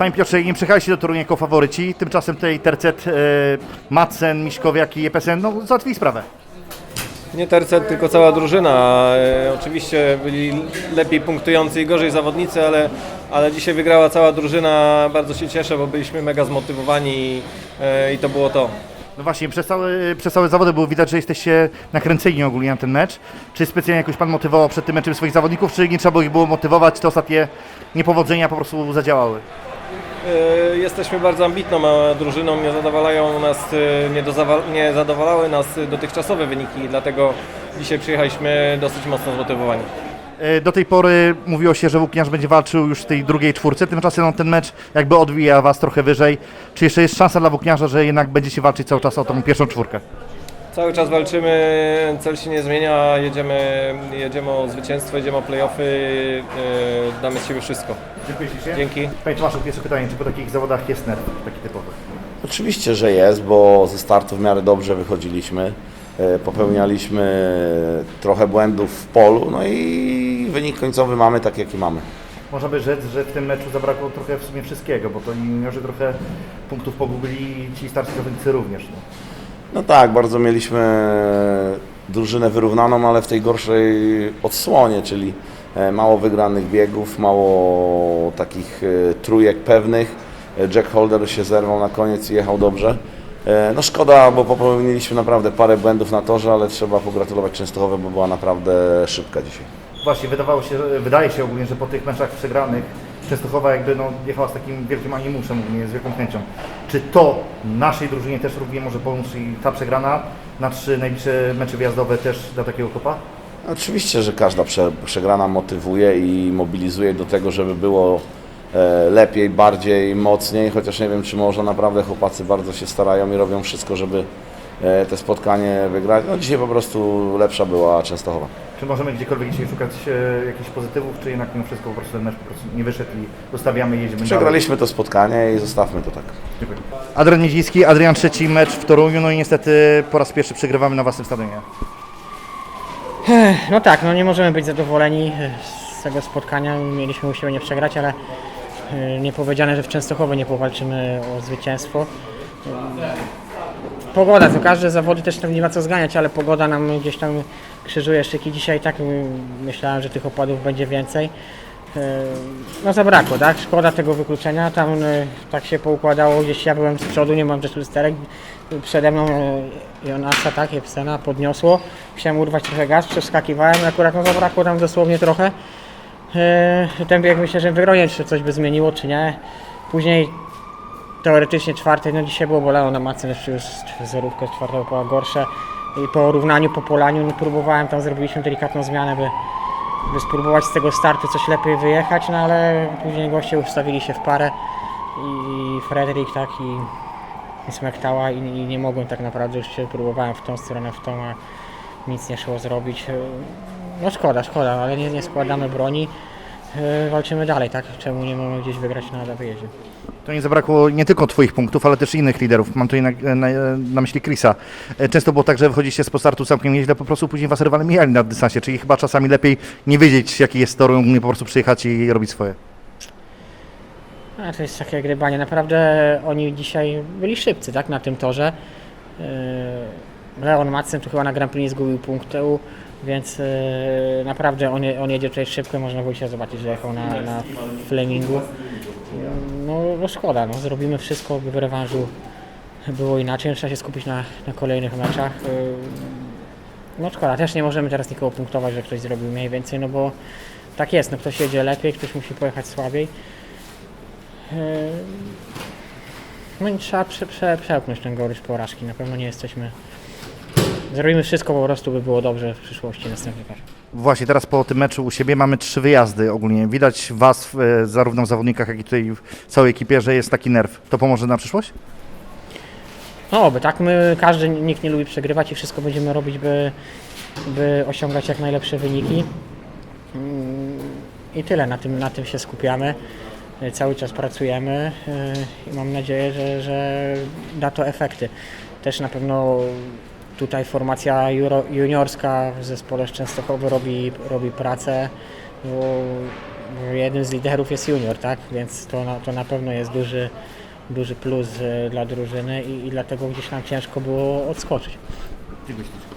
Panie Piotrze, nie przyjechaliście do Torunia jako faworyci, tymczasem tutaj Tercet, e, Madsen, Miśkowiak i EPSN, no załatwili sprawę. Nie tercet, tylko cała drużyna. E, oczywiście byli lepiej punktujący i gorzej zawodnicy, ale, ale dzisiaj wygrała cała drużyna. Bardzo się cieszę, bo byliśmy mega zmotywowani i, e, i to było to. No właśnie, przez całe, przez całe zawody było widać, że jesteście nakręceni ogólnie na ten mecz. Czy specjalnie jakoś Pan motywował przed tym meczem swoich zawodników, czy nie trzeba było ich było motywować, te ostatnie niepowodzenia po prostu zadziałały? E, Jesteśmy bardzo ambitną drużyną, nie zadowalają nas, e, nie, nie zadowalały nas dotychczasowe wyniki, dlatego dzisiaj przyjechaliśmy dosyć mocno zmotywowani. E, Do tej pory mówiło się, że Włókniarz będzie walczył już w tej drugiej czwórce, tymczasem no, ten mecz jakby odbija Was trochę wyżej. Czy jeszcze jest szansa dla Włókniarza, że jednak będziecie walczyć cały czas o tą pierwszą czwórkę? Cały czas walczymy, cel się nie zmienia, jedziemy, jedziemy o zwycięstwo, jedziemy o playoffy, e, damy z siebie wszystko. Dziękuję Ci. Dzięki. Panie Tomaszu, pierwsze pytanie, czy po takich zawodach jest nerw taki typowy? Oczywiście, że jest, bo ze startu w miarę dobrze wychodziliśmy. E, Popełnialiśmy trochę błędów w polu, no i wynik końcowy mamy tak, jaki mamy. Można by rzec, że w tym meczu zabrakło trochę w sumie wszystkiego, bo to juniorzy trochę punktów pogubili i ci starsi zawodnicy również. No. No tak, bardzo mieliśmy drużynę wyrównaną, ale w tej gorszej odsłonie, czyli e, mało wygranych biegów, mało takich e, trójek pewnych. E, Jack Holder się zerwał na koniec i jechał dobrze. No szkoda, bo popełniliśmy naprawdę parę błędów na torze, ale trzeba pogratulować Częstochowe, bo była naprawdę szybka dzisiaj. Właśnie, wydawało się, wydaje się ogólnie, że po tych meczach przegranych Częstochowa jakby no, jechała z takim wielkim animuszem, z wielką chęcią. Czy to naszej drużynie też równie może pomóc i ta przegrana na trzy najbliższe mecze wyjazdowe też da takiego kopa? Oczywiście, że każda prze, przegrana motywuje i mobilizuje do tego, żeby było e, lepiej, bardziej, mocniej, chociaż nie wiem, czy może naprawdę chłopacy bardzo się starają i robią wszystko, żeby e, te spotkanie wygrać. No dzisiaj po prostu lepsza była Częstochowa. Czy możemy gdziekolwiek dzisiaj szukać e, jakichś pozytywów, czy jednak mimo wszystko po prostu ten mecz po prostu nie wyszedł i zostawiamy i jedziemy dalej? Przegraliśmy to spotkanie i zostawmy to tak. Dziękuję. Adrian Niedziński, Adrian trzeci mecz w Toruniu, no i niestety po raz pierwszy przegrywamy na własnym stadionie. No tak, no nie możemy być zadowoleni e, z tego spotkania. Mieliśmy u siebie nie przegrać, ale e, nie powiedziane, że w Częstochowie nie powalczymy o zwycięstwo. E, Pogoda, to każde zawody też tam nie ma co zganiać, ale pogoda nam gdzieś tam krzyżuje szyki. Dzisiaj tak myślałem, że tych opadów będzie więcej. E, No zabrakło, tak? Szkoda tego wykluczenia. Tam e, tak się poukładało, gdzieś ja byłem z przodu, nie mam też lusterek. Przede mną e, Jonasa, tak, Jepsena podniosło. Chciałem urwać trochę gaz, przeskakiwałem, akurat no zabrakło tam dosłownie trochę. Ten bieg myślę, że wygronię, czy coś by zmieniło, czy nie. Później teoretycznie czwarty, no dzisiaj było bolało na macy, lecz już zerówka czwartego była gorsze. I po równaniu, po polaniu, no próbowałem, tam zrobiliśmy delikatną zmianę, by, by spróbować z tego startu coś lepiej wyjechać, no ale później goście ustawili się w parę i Fredrik tak i, i Smektała i, i nie mogłem tak naprawdę, już się próbowałem w tą stronę, w tą, a nic nie szło zrobić. No szkoda, szkoda, ale nie, nie składamy broni. Yy, Walczymy dalej, tak? Czemu nie mamy gdzieś wygrać na, na wyjeździe? To nie zabrakło nie tylko Twoich punktów, ale też innych liderów. Mam tutaj na, na, na myśli Chrisa. E, Często było tak, że wychodziście z startu całkiem nieźle, po prostu później Was rywale mijali na dystansie, czyli chyba czasami lepiej nie wiedzieć jaki jest tor, po prostu przyjechać i robić swoje. A to jest takie gdybanie. Naprawdę oni dzisiaj byli szybcy, tak? Na tym torze. Yy, Leon Madsen tu chyba na Grand Prix zgubił punktu, więc yy, naprawdę on, on jedzie tutaj szybko. Można było się zobaczyć, że jechał na, na Flemingu. No, no szkoda, no. zrobimy wszystko, by w rewanżu było inaczej. Trzeba się skupić na, na kolejnych meczach. No szkoda, też nie możemy teraz nikogo punktować, że ktoś zrobił mniej więcej, no bo tak jest, no ktoś jedzie lepiej, ktoś musi pojechać słabiej. No i trzeba prze, prze, przełknąć ten gorycz porażki. Na pewno nie jesteśmy. Zrobimy wszystko po prostu, by było dobrze w przyszłości następnych meczach. Właśnie teraz po tym meczu u siebie mamy trzy wyjazdy ogólnie. Widać Was e, zarówno w zawodnikach, jak i tutaj w całej ekipie, że jest taki nerw. To pomoże na przyszłość? No oby, tak? My, każdy, nikt nie lubi przegrywać i wszystko będziemy robić, by, by osiągać jak najlepsze wyniki. Mm, I tyle, na tym, na tym się skupiamy. Y, Cały czas pracujemy y, i mam nadzieję, że, że da to efekty. Też na pewno tutaj formacja juro- juniorska w zespole z Częstochowy robi, robi pracę, bo jednym z liderów jest junior, tak? Więc to to na pewno jest duży, duży plus e, dla drużyny i, i dlatego gdzieś nam ciężko było odskoczyć. Dziękuję ślicznie.